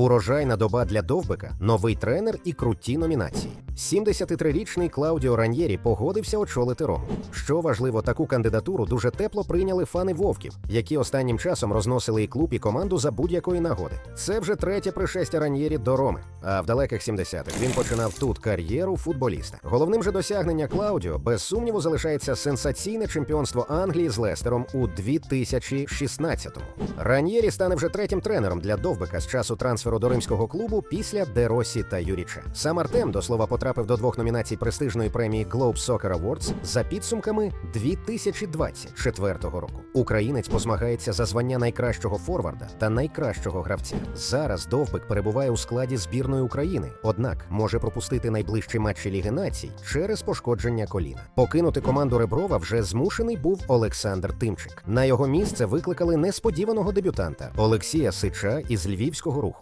Урожайна доба для Довбика, новий тренер і круті номінації. 73-річний Клаудіо Раньєрі погодився очолити Рому. Що важливо, таку кандидатуру дуже тепло прийняли фани Вовків, які останнім часом розносили і клуб, і команду за будь-якої нагоди. Це вже третє пришестя Раньєрі до Роми. А в далеких 70-х він починав тут кар'єру футболіста. Головним же досягнення Клаудіо без сумніву залишається сенсаційне чемпіонство Англії з Лестером у 2016-му. Раньєрі стане вже третім тренером для Довбика з часу трансферу до римського клубу після Деросі та Юріча. Сам Артем до слова потрапив до двох номінацій престижної премії Globe Soccer Awards за підсумками 2024 року. Українець посмагається за звання найкращого форварда та найкращого гравця. Зараз Довбик перебуває у складі збірної України, однак може пропустити найближчі матчі Ліги Націй через пошкодження коліна. Покинути команду Реброва вже змушений був Олександр Тимчик. На його місце викликали несподіваного дебютанта Олексія Сича із львівського руху.